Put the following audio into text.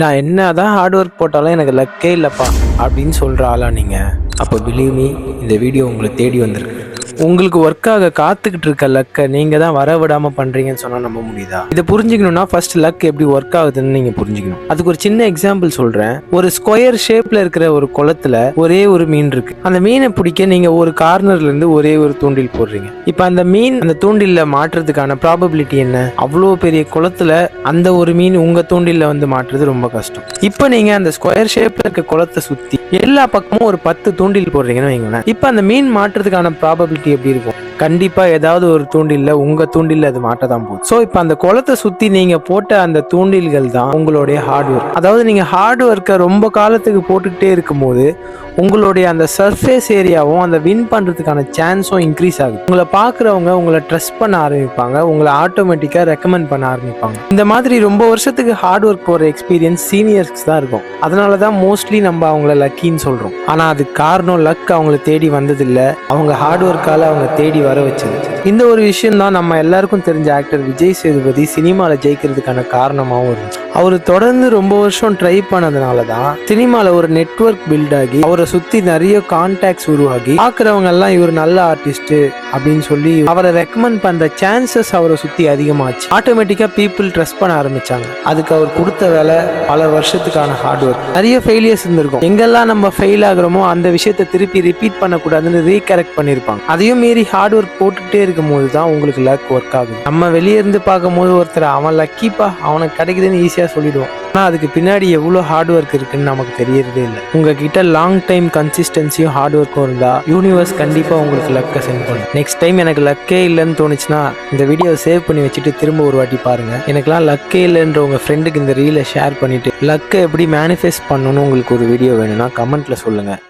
நான் என்னதான் hard work போட்டாலும் எனக்கு லக்கே இல்லைப்பா அப்படின்னு சொல்கிற ஆளா நீங்கள் அப்போ பிலீவ் மீ இந்த வீடியோ உங்களை தேடி வந்திருக்கு. உங்களுக்கு ஒர்க்காக காத்துக்கிட்டு இருக்க லக்கை நீங்கள் தான் வர விடாமல் பண்ணுறீங்கன்னு சொன்னால் நம்ப முடியுதா? இதை புரிஞ்சுக்கணும்னா ஃபர்ஸ்ட் லக் எப்படி ஒர்க் ஆகுதுன்னு நீங்கள் புரிஞ்சுக்கணும். அதுக்கு ஒரு சின்ன எக்ஸாம்பிள் சொல்கிறேன் ஒரு ஸ்கொயர் ஷேப்பில் இருக்கிற ஒரு குளத்துல ஒரே ஒரு மீன் இருக்கு. அந்த மீனை பிடிக்க நீங்கள் ஒரு கார்னர்ல இருந்து ஒரே ஒரு தூண்டில் போடுறீங்க. இப்போ அந்த மீன் அந்த தூண்டில்ல மாட்டுறதுக்கான ப்ராபபிலிட்டி என்ன? அவ்வளோ பெரிய குளத்துல அந்த ஒரு மீன் உங்க தூண்டில்ல வந்து மாட்டுறது ரொம்ப கஷ்டம். இப்போ நீங்க அந்த ஸ்கொயர் ஷேப்ல இருக்க குளத்தை சுத்தி எல்லா பக்கமும் ஒரு பத்து தூண்டில் போடுறீங்கன்னு வைங்களேன். இப்போ அந்த மீன் மாட்டுறதுக்கான ப்ராபபிலிட்டி எப்படி கண்டிப்பாக கண்டிப்பா ஏதாவது ஒரு தூண்டில்ல உங்க தூண்டில் அது மாட்ட தான் போகுது. ஸோ இப்போ அந்த குளத்தை சுத்தி நீங்க போட்ட அந்த தூண்டில்கள் தான் உங்களுடைய ஹார்ட் ஒர்க் அதாவது நீங்க ஹார்ட் ஒர்க்கை ரொம்ப காலத்துக்கு போட்டுக்கிட்டே இருக்கும்போது உங்களுடைய அந்த சர்ஃபேஸ் ஏரியாவும் அந்த வின் பண்றதுக்கான சான்ஸும் இன்க்ரீஸ் ஆகுது. உங்களை பார்க்குறவங்க உங்களை ட்ரஸ்ட் பண்ண ஆரம்பிப்பாங்க உங்களை ஆட்டோமேட்டிக்காக ரெக்கமெண்ட் பண்ண ஆரம்பிப்பாங்க. இந்த மாதிரி ரொம்ப வருஷத்துக்கு ஹார்ட் ஒர்க் போகிற எக்ஸ்பீரியன்ஸ் சீனியர்ஸ்க்கு தான் இருக்கும். அதனால தான் மோஸ்ட்லி நம்ம அவங்கள லக்கின்னு சொல்கிறோம் ஆனால் அதுக்கு காரணம் லக் அவங்கள தேடி வந்ததில்லை. அவங்க ஹார்ட் ஒர்க்கால் அவங்க தேடி வர வச்சது. இந்த ஒரு விஷயம் தான் நம்ம எல்லாருக்கும் தெரிஞ்ச ஆக்டர் விஜய் சேதுபதி சினிமாவில் ஜெயிக்கிறதுக்கான காரணமாகவும் இருந்துச்சு. அவர் தொடர்ந்து ரொம்ப வருஷம் ட்ரை பண்ணதுனால தான் சினிமாவில் ஒரு நெட்ஒர்க் பில்ட் ஆகி அவரை சுற்றி நிறைய கான்டாக்ட்ஸ் உருவாகி பார்க்குறவங்க எல்லாம் இவர் நல்ல ஆர்டிஸ்ட் அப்படின்னு சொல்லி அவரை ரெக்கமெண்ட் பண்ணுற சான்சஸ் அவரை சுற்றி அதிகமாச்சு. ஆட்டோமேட்டிக்காக பீப்புள் ட்ரஸ்ட் பண்ண ஆரம்பிச்சாங்க. அதுக்கு அவர் கொடுத்த வேலை பல வருஷத்துக்கான ஹார்ட் ஒர்க் நிறைய ஃபெயிலியர்ஸ் இருந்திருக்கும். எங்கெல்லாம் நம்ம ஃபெயில் ஆகுறோமோ அந்த விஷயத்தை திருப்பி ரிப்பீட் பண்ணக்கூடாதுன்னு ரீகரெக்ட் பண்ணியிருப்பாங்க அதையும் மீறி ஹார்ட் ஒர்க் போட்டுக்கிட்டே இருக்கும்போது தான் உங்களுக்கு லக் ஒர்க் ஆகுது. நம்ம வெளியே இருந்து பார்க்கும்போது ஒருத்தர் அவன் லக்கிப்பா அவனுக்கு கிடைக்குதுன்னு ஈஸியாக ஈஸியாக சொல்லிடுவோம். ஆனால் அதுக்கு பின்னாடி எவ்வளோ ஹார்ட் ஒர்க் இருக்குன்னு நமக்கு தெரியறதே இல்லை. உங்ககிட்ட லாங் டைம் கன்சிஸ்டன்சியும் ஹார்ட் ஒர்க்கும் இருந்தால் யூனிவர்ஸ் கண்டிப்பாக உங்களுக்கு லக்கை சென்ட் பண்ணும். நெக்ஸ்ட் டைம் எனக்கு லக்கே இல்லைன்னு தோணுச்சுன்னா இந்த வீடியோவை சேவ் பண்ணி வச்சுட்டு திரும்ப ஒரு வாட்டி பாருங்கள் எனக்குலாம் லக்கே இல்லைன்ற உங்கள் ஃப்ரெண்டுக்கு இந்த ரீலை ஷேர் பண்ணிவிட்டு லக்கை எப்படி மேனிஃபெஸ்ட் பண்ணணும்னு உங்களுக்கு ஒரு வீடியோ வேணும்னா கமெண்ட்டில் சொல்லுங்கள்